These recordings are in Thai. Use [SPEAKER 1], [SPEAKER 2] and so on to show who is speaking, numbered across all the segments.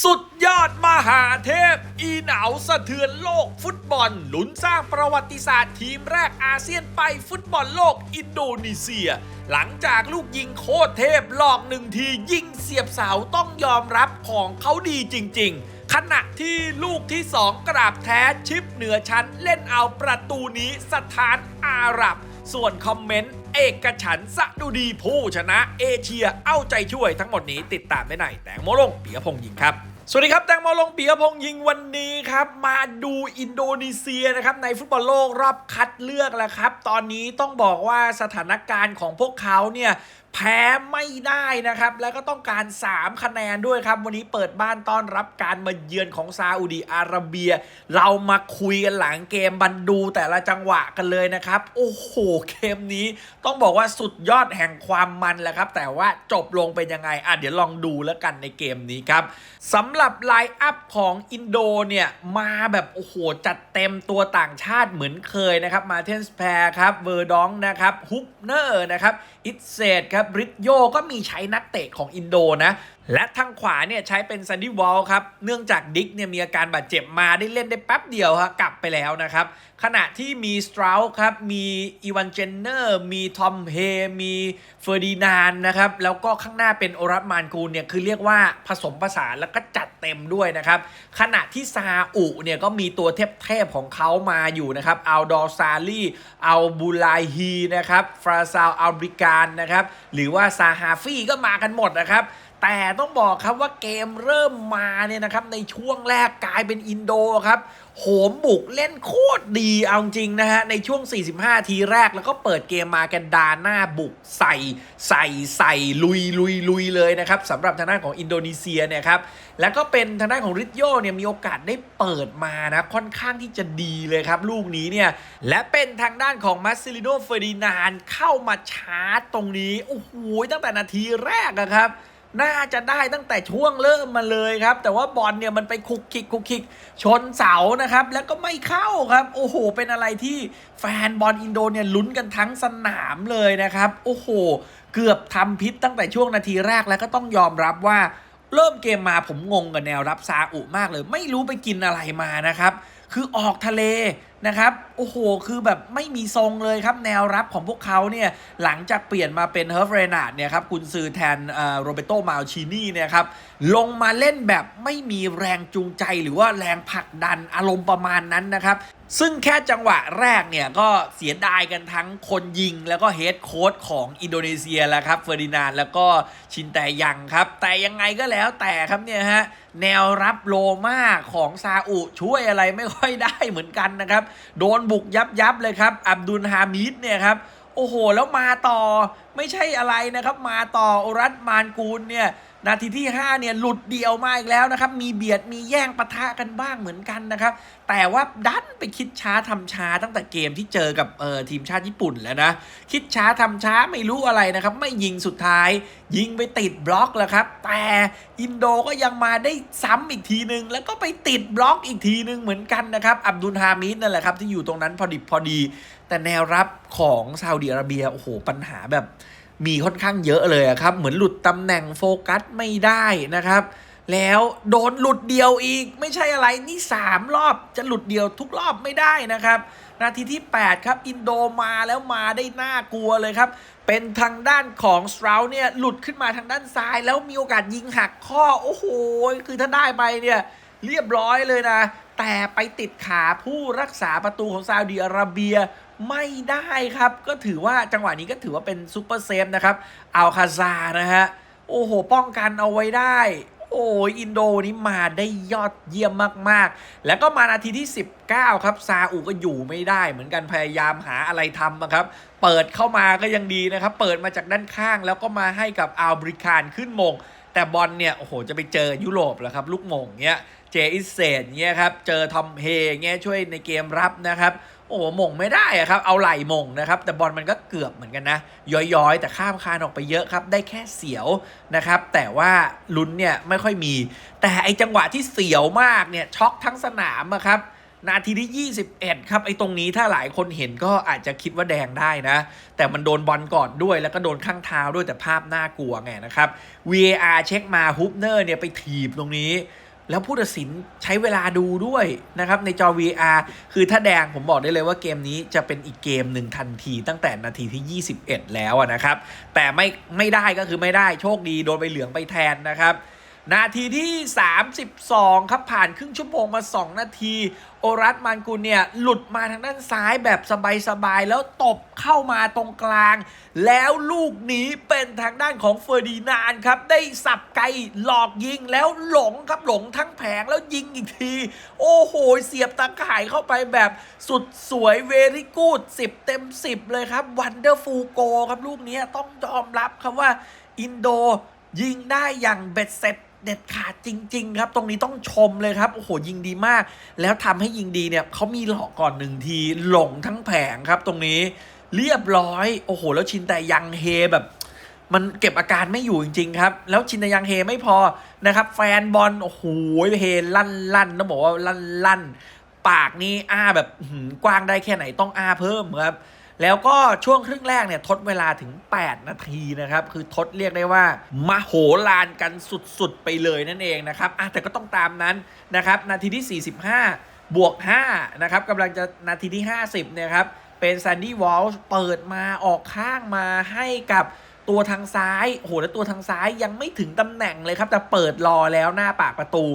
[SPEAKER 1] สุดยอดมหาเทพ อีเหนาสะเทือนโลกฟุตบอลลุ้นสร้างประวัติศาสตร์ทีมแรกอาเซียนไปฟุตบอลโลกอินโดนีเซีย หลังจากลูกยิงโคตรเทพหลอกหนึ่งทียิงเสียบเสาต้องยอมรับของเขาดีจริง ๆ ขณะที่ลูกที่2กราบแท้ชิปเหนือชั้นเล่นเอาประตูนี้สถานอาหรับ ส่วนคอมเมนต์เอกฉันสะดุดีผู้ชนะเอเชียเอาใจช่วยทั้งหมดนี้ติดตามได้ในแตงโมลงปียพงศ์ยิงครับสวัสดีครับแตงโมลงปียพงษ์ยิงวันนี้ครับ มาดูอินโดนีเซียนะครับในฟุตบอลโลกรอบคัดเลือกแล้วครับ ตอนนี้ต้องบอกว่าสถานการณ์ของพวกเขาเนี่ย แพ้ไม่ได้นะครับ แล้วก็ต้องการ 3 คะแนนด้วยครับ วันนี้เปิดบ้านต้อนรับการมาเยือนของซาอุดีอาระเบีย เรามาคุยกันหลังเกมบันดูแต่ละจังหวะกันเลยนะครับ โอ้โห เกมนี้ต้องบอกว่าสุดยอดแห่งความมันแหละครับ แต่ว่าจบลงเป็นยังไง อะเดี๋ยวลองดูแล้วกันในเกมนี้ครับสำหรับไลน์อัพของอินโดเนี่ย มาแบบโอ้โห จัดเต็มตัวต่างชาติเหมือนเคยนะครับมาเทนสแพร์ครับเวอร์ดองนะครับฮุปเนอร์นะครับอิตเซดครับบริตโยก็มีใช้นักเตะของอินโดนะและทางขวาเนี่ยใช้เป็นซันดี้วอลครับ เนื่องจากดิกเนี่ยมีอาการบาดเจ็บมาได้เล่นได้แป๊บเดียวครับกลับไปแล้วนะครับ ขณะที่มีสตราลครับ มีอีวานเจนเนอร์ มีทอมเฮ มีเฟอร์ดินานนะครับ แล้วก็ข้างหน้าเป็นโอรัสมานกูลเนี่ยคือเรียกว่าผสมผสานแล้วก็จัดเต็มด้วยนะครับ ขณะที่ซาอุเนี่ยก็มีตัวเทพๆของเขามาอยู่นะครับอัลดอร์ซาลีอัลบูไลฮีนะครับฟราซาลอัลบริการนะครับหรือว่าซาฮาฟีก็มากันหมดนะครับ แต่ต้องบอกครับว่าเกมเริ่มมาเนี่ยนะครับในช่วงแรกกลายเป็นอินโดครับโหมบุกเล่นโคตรดีเอาจริงนะฮะ ในช่วง 45 ทีแรกแล้วก็เปิดเกมมากันดาหน้าบุกใส่ใส่ใส่ลุยลุยลุยเลยนะครับสำหรับทางด้านของอินโดนีเซียเนี่ยครับ แล้วก็เป็นทางด้านของริทโยเนี่ยมีโอกาสได้เปิดมานะค่อนข้างที่จะดีเลยครับ ลูกนี้เนี่ย และเป็นทางด้านของมัสซิลิโนเฟอร์ดินานเข้ามาชาร์จตรงนี้โอ้โหตั้งแต่นาทีแรกอะครับ น่าจะได้ตั้งแต่ช่วงเริ่มมาเลยครับ แต่ว่าบอลเนี่ยมันไปคุกคิกคุกคิกชนเสานะครับ แล้วก็ไม่เข้าครับ โอ้โห เป็นอะไรที่แฟนบอลอินโดเนี่ยลุ้นกันทั้งสนามเลยนะครับ โอ้โห เกือบทำพิษตั้งแต่ช่วงนาทีแรกแล้วก็ต้องยอมรับว่าเริ่มเกมมาผมงงกับแนวรับซาอุมากเลย ไม่รู้ไปกินอะไรมานะครับ คือออกทะเล นะครับโอ้โหคือแบบไม่มีทรงเลยครับแนวรับของพวกเขาเนี่ยหลังจากเปลี่ยนมาเป็นเฮิร์ฟเรนาร์ดเนี่ยครับกุนซือแทนโรเบโตมาลชินีเนี่ยครับลงมาเล่นแบบไม่มีแรงจูงใจหรือว่าแรงผลักดันอารมณ์ประมาณนั้นนะครับ ซึ่งแค่จังหวะแรกเนี่ย ก็เสียดายกันทั้งคนยิงแล้วก็เฮดโค้ชของอินโดนีเซียแล้วครับเฟอร์ดินานแล้วก็ชินแต่ยังครับ แต่ยังไงก็แล้วแต่ครับเนี่ยฮะแนวรับโลมาของซาอุช่วยอะไรไม่ค่อยได้เหมือนกันนะครับ โดนบุกยับยับเลยครับอับดุลฮามิดเนี่ยครับโอ้โห แล้วมาต่อไม่ใช่อะไรนะครับ มาต่ออรัสมานกูลเนี่ย นาทีที่ 5 เนี่ยหลุดเดียวมาอีกแล้วนะครับ มีเบียดมีแย่งปะทะกันบ้างเหมือนกันนะครับ แต่ว่าดันไปคิดช้าทำช้าตั้งแต่เกมที่เจอกับเออทีมชาติญี่ปุ่นแล้วนะ คิดช้าทำช้าไม่รู้อะไรนะครับ ไม่ยิงสุดท้าย ยิงไปติดบล็อกแล้วครับ แต่อินโดก็ยังมาได้ซ้ำอีกทีนึง แล้วก็ไปติดบล็อกอีกทีนึงเหมือนกันนะครับ อับดุลฮามิดนั่นแหละครับที่อยู่ตรงนั้นพอดิบพอดี แต่แนวรับของซาอุดิอาระเบียโอ้โหปัญหาแบบ มีค่อนข้างเยอะเลยครับ เหมือนหลุดตำแหน่งโฟกัสไม่ได้นะครับ แล้วโดนหลุดเดียวอีก ไม่ใช่อะไรนี่ 3 รอบจะหลุดเดียวทุกรอบไม่ได้นะครับ นาทีที่ 8 ครับ อินโดมาแล้วมาได้น่ากลัวเลยครับ เป็นทางด้านของสตราเนี่ยหลุดขึ้นมาทางด้านซ้าย แล้วมีโอกาสยิงหักข้อโอ้โหคือถ้าได้ไปเนี่ยเรียบร้อยเลยนะ แต่ไปติดขาผู้รักษาประตูของซาอุดิอาระเบีย ไม่ได้ครับ ก็ถือว่าจังหวะนี้ก็ถือว่าเป็นซูเปอร์เซฟนะครับอัลคาซานะฮะ โอ้โห ป้องกันเอาไว้ได้ โอ้ยอินโดนี้มาได้ยอดเยี่ยมมากๆ แล้วก็มานาทีที่ 19 ครับ ซาอุก็อยู่ไม่ได้ เหมือนกันพยายามหาอะไรทำนะครับ เปิดเข้ามาก็ยังดีนะครับ เปิดมาจากด้านข้างแล้วก็มาให้กับอัลบริคารขึ้นมง แต่บอลเนี่ย โอ้โห จะไปเจอยุโรปแล้วครับ ลูกมงเงี้ย เจอิสเซนเงี้ยครับ เจอทอมเฮเงี้ยช่วยในเกมรับนะครับ อ้โหมงไม่ได้อะครับ เอาไหล่มงนะครับ แต่บอลมันก็เกือบเหมือนกันนะ ย้อยๆ แต่ข้ามคานออกไปเยอะครับ ได้แค่เสียวนะครับ แต่ว่าลุ้นเนี่ยไม่ค่อยมี แต่ไอจังหวะที่เสียวมากเนี่ยช็อกทั้งสนามอะครับ นาทีที่ 21 ครับ ไอ้ตรงนี้ถ้าหลายคนเห็นก็อาจจะคิดว่าแดงได้นะ แต่มันโดนบอลก่อนด้วย แล้วก็โดนข้างเท้าด้วยแต่ภาพน่ากลัวไงนะครับ VAR เช็คมาฮุบเนอร์เนี่ยไปถีบตรงนี้ แล้วผู้ตัดสินใช้เวลาดูด้วยนะครับในจอ VR คือถ้าแดงผมบอกได้เลยว่าเกมนี้จะเป็นอีกเกมหนึ่งทันทีตั้งแต่นาทีที่ 21 แล้วนะครับ แต่ไม่ไม่ได้ก็คือไม่ได้โชคดีโดนไปเหลืองไปแทนนะครับ นาทีที่ 32 ครับผ่านครึ่งชั่วโมงมา 2 นาที โอรัสมานกุลเนี่ย หลุดมาทางด้านซ้ายแบบสบาย ๆ แล้วตบเข้ามาตรงกลาง แล้วลูกนี้เป็นทางด้านของเฟอร์ดินานครับ ได้สับไกลหลอกยิงแล้วหลงครับหลงทั้งแผงแล้วยิงอีกที โอ้โห เสียบตาข่ายเข้าไปแบบสุดสวยเวรี่กูด10 เต็ม 10 เลยครับวันเดอร์ฟูโกครับลูกนี้ต้องยอมรับครับว่าอินโดยิงได้อย่างเบ็ดเสร็จ เด็ดขาดจริง ๆ ครับ ตรงนี้ต้องชมเลยครับ โอ้โห ยิงดีมาก แล้วทำให้ยิงดีเนี่ยเขามีหลอกก่อนหนึ่งที หลงทั้งแผงครับ ตรงนี้เรียบร้อย โอ้โห แล้วชินแต่ยังเฮแบบ มันเก็บอาการไม่อยู่จริง ๆ ครับ แล้วชินแต่ยังเฮไม่พอนะครับ แฟนบอล โอ้โห เฮลั่นลั่นต้องบอกว่าลั่นลั่นปากนี่อ้าแบบกว้างได้แค่ไหนต้องอ้าเพิ่มครับ แล้วก็ช่วงครึ่งแรกเนี่ยทดเวลาถึง 8 นาทีนะครับ คือทดเรียกได้ว่ามโหฬารกันสุดๆ ไปเลยนั่นเองนะครับอะแต่ก็ต้องตามนั้นนะครับ นาทีที่ 45 บวก5นะครับกำลังจะนาทีที่ 50เนี่ยครับเป็นแซนดี้วอลช์เปิดมาออกข้างมาให้กับตัวทางซ้ายโอ้โหแล้วตัวทางซ้ายยังไม่ถึงตำแหน่งเลยครับ แต่เปิดรอแล้วหน้าปากประตู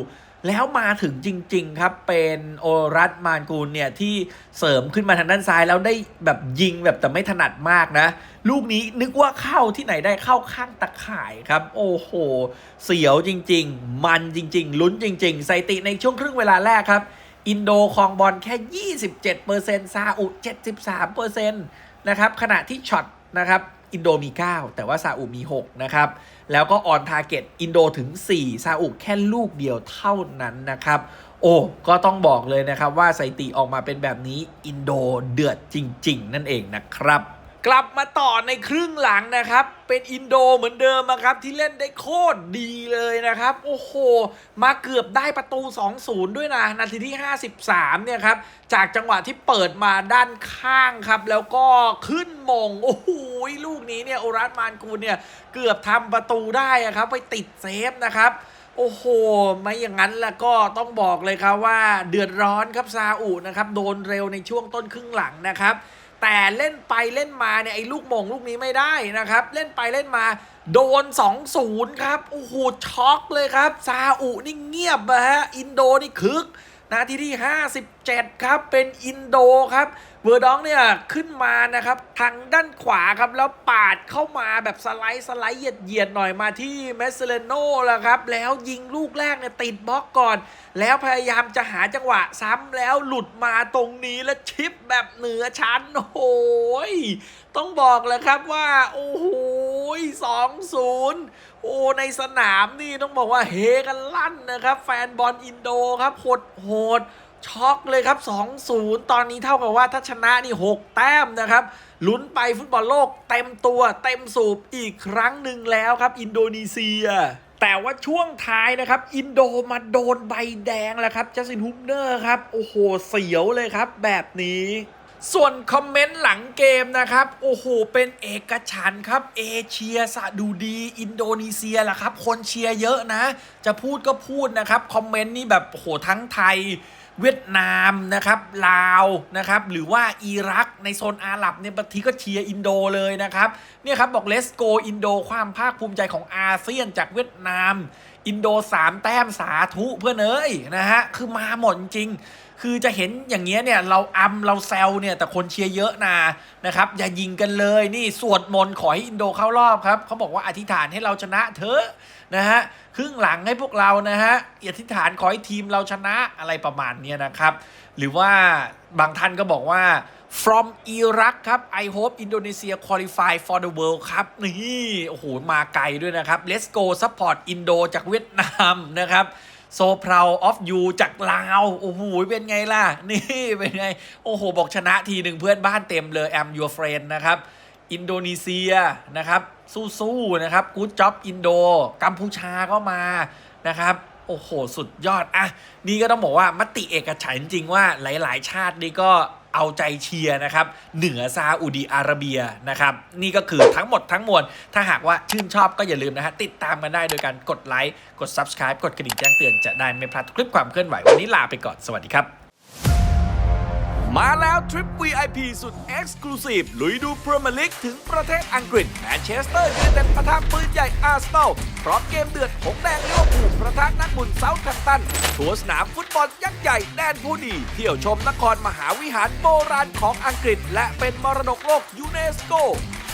[SPEAKER 1] แล้วมาถึงจริง ๆ ครับ เป็นโอรัสมานกูลเนี่ยที่เสริมขึ้นมาทางด้านซ้ายแล้วได้แบบยิงแบบแต่ไม่ถนัดมากนะ ลูกนี้นึกว่าเข้าที่ไหนได้เข้าข้างตะข่ายครับ โอ้โห เสียวจริง ๆ มันจริง ๆ ลุ้นจริง ๆสถิติในช่วงครึ่งเวลาแรกครับ อินโดคองบอลแค่ 27%ซาอุ 73%นะครับขณะที่ช็อตนะครับ อินโดมี 9 แต่ว่าซาอุมี 6 นะครับ แล้วก็ออนทาร์เก็ตอินโดถึง 4 ซาอุแค่ลูกเดียวเท่านั้นนะครับโอ้ ก็ต้องบอกเลยนะครับว่าสถิติออกมาเป็นแบบนี้อินโดเดือดจริง ๆ นั่นเองนะครับ กลับมาต่อในครึ่งหลังนะครับ เป็นอินโดเหมือนเดิมนะครับ ที่เล่นได้โคตรดีเลยนะครับ โอ้โห มาเกือบได้ประตู 2-0 ด้วยนะ นาทีที่ 53 เนี่ยครับ จากจังหวะที่เปิดมาด้านข้างครับ แล้วก็ขึ้นมง โอ้โห ลูกนี้เนี่ยโอรัสมานกูเนี่ย เกือบทำประตูได้ครับ ไปติดเซฟนะครับโอ้โห ไม่อย่างนั้นแล้วก็ต้องบอกเลยครับว่าเดือดร้อนครับซาอุนะครับ โดนเร็วในช่วงต้นครึ่งหลังนะครับ แต่เล่นไปเล่นมาเนี่ยไอ้ลูกมงลูกนี้ไม่ได้นะครับ เล่นไปเล่นมาโดน 2-0 ครับ โอ้โหช็อกเลยครับ ซาอุนี่เงียบนะฮะ อินโดนี่คึก นาทีที่ 57 ครับ เป็นอินโดครับเวอร์ดองเนี่ยขึ้นมานะครับทางด้านขวาครับแล้วปาดเข้ามาแบบสไลด์สไลด์เหยียดเหยียดหน่อยมาที่เมสเซเลโน่แล้วครับแล้วยิงลูกแรกเนี่ยติดบล็อกก่อน แล้วพยายามจะหาจังหวะซ้ำแล้วหลุดมาตรงนี้แล้วชิปแบบเหนือชั้นโอ้โหยต้องบอกเลยครับว่าโอ้โหสองศูนย์โอ้ในสนามนี่ต้องบอกว่าเฮกันลั่นนะครับ แฟนบอลอินโดครับโหดโหด ช็อกเลยครับ 2-0 ตอนนี้เท่ากับว่าถ้าชนะนี่ 6 แต้มนะครับ ลุ้นไปฟุตบอลโลกเต็มตัวเต็มสูบอีกครั้งหนึ่งแล้วครับ อินโดนีเซีย แต่ว่าช่วงท้ายนะครับ อินโดมาโดนใบแดงแล้วครับจัสตินฮุบเนอร์ครับ โอ้โห เสียวเลยครับแบบนี้ส่วนคอมเมนต์หลังเกมนะครับ โอ้โห เป็นเอกฉันท์ครับ เอเชียสะดูดี อินโดนีเซียล่ะครับ คนเชียร์เยอะนะ จะพูดก็พูดนะครับ คอมเมนต์นี่แบบโอ้โหทั้งไทย เวียดนามนะครับลาวนะครับหรือว่าอิรักในโซนอาหรับเนี่ยบางทีก็เชียร์อินโดเลยนะครับเนี่ยครับบอกเลสโกอินโดความภาคภูมิใจของอาเซียนจากเวียดนาม อินโดสามแต้มสาธุเพื่อนเอ้ยนะฮะคือมาหมดจริง คือจะเห็นอย่างเงี้ยเนี่ยเราอำเราแซวเนี่ยแต่คนเชียร์เยอะนะนะครับอย่ายิงกันเลยนี่สวดมนต์ขอให้อินโดเข้ารอบครับเขาบอกว่าอธิษฐานให้เราชนะเถอะนะฮะครึ่งหลังให้พวกเรานะฮะอธิษฐานขอให้ทีมเราชนะอะไรประมาณเนี้ยนะครับ หรือว่าบางท่านก็บอกว่า from Iraq ครับ I hope Indonesia qualify for the World Cup นี่ โอ้โห มาไกลด้วยนะครับ Let's go support Indo จากเวียดนามนะครับ so proud of you จากลาว โอ้โห เป็นไงล่ะ นี่ เป็นไง โอ้โห บอกชนะทีหนึ่งเพื่อนบ้านเต็มเลย I'm your friend นะครับ อินโดนีเซียนะครับ สู้ๆนะครับ good job อินโด กัมพูชาก็มานะครับโอ้โห สุดยอด อะ นี่ก็ต้องบอกว่ามติเอกฉันจริงว่าหลาย ๆ ชาตินี่ก็ เอาใจเชียร์นะครับ เหนือซาอุดีอาระเบียนะครับ นี่ก็คือทั้งหมดทั้งมวล ถ้าหากว่าชื่นชอบก็อย่าลืมนะฮะติดตามกันได้โดยการกดไลค์ กด Subscribe กดกระดิ่งแจ้งเตือนจะได้ไม่พลาดคลิปความเคลื่อนไหว วันนี้ลาไปก่อน สวัสดีครับ มาแล้วทริป VIP สุด Exclusive ลุยดูพรีเมียร์ลีกถึงประเทศอังกฤษแมนเชสเตอร์ยูไนเต็ดประทะปืนใหญ่อาร์เซนอลพร้อมเกมเดือดหงแดงลิเวอร์พูลประทะนักบุญเซาท์แฮมตัน ทัวร์สนามฟุตบอลยักษ์ใหญ่แดนผู้ดี เที่ยวชมนครมหาวิหารโบราณของอังกฤษ และเป็นมรดกโลกยูเนสโก